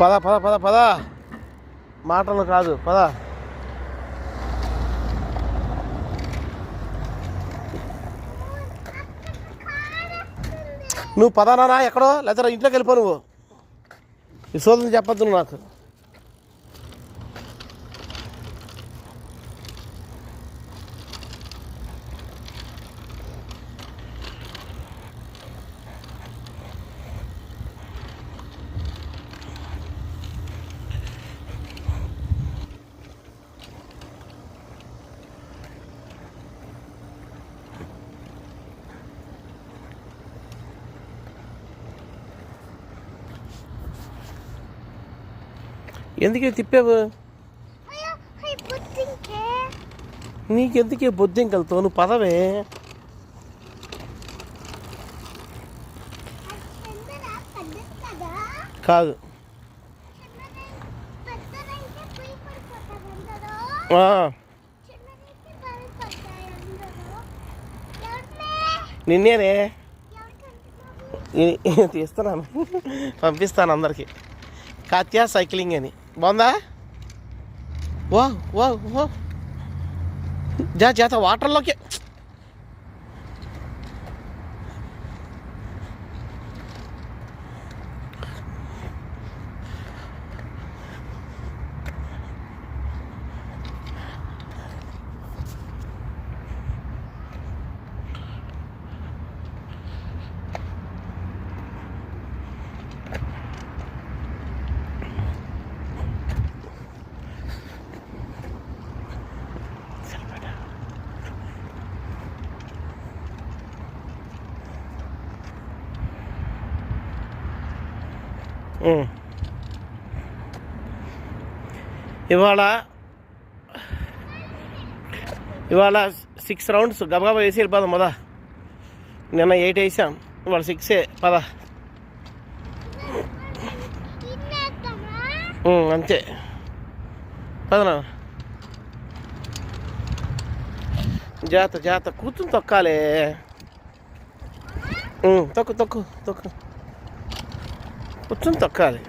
పద పద పద పద. మాటలు కాదు పద. నువ్వు పదానా ఎక్కడో? లేదా ఇంట్లోకి వెళ్ళిపో నువ్వు. ఈ సోదరుని చెప్పొద్దు నువ్వు నాకు. ఎందుకే తిప్పావు? నీకెందుకే బొద్దింకలతో? నువ్వు పదవే. కదా. నిన్నేనే. ఈ- తీస్తున్నాను. పంపిస్తాను అందరికి. కాత్యా సైక్లింగ్ అని. బాగుందా? వా వా వా జా చేత వాటర్లోకి ఇవాళ ఇవాళ సిక్స్ రౌండ్స్ గబగబా వేసి వెళ్ళిపోదాం పదా. నిన్న ఎయిట్ వేసాం ఇవాళ సిక్సే పద. అంతే. పదనా? జాత జాత కూర్చుని తొక్కాలే. తొక్కు తొక్కు తొక్కు. కూర్చుని తొక్కాలి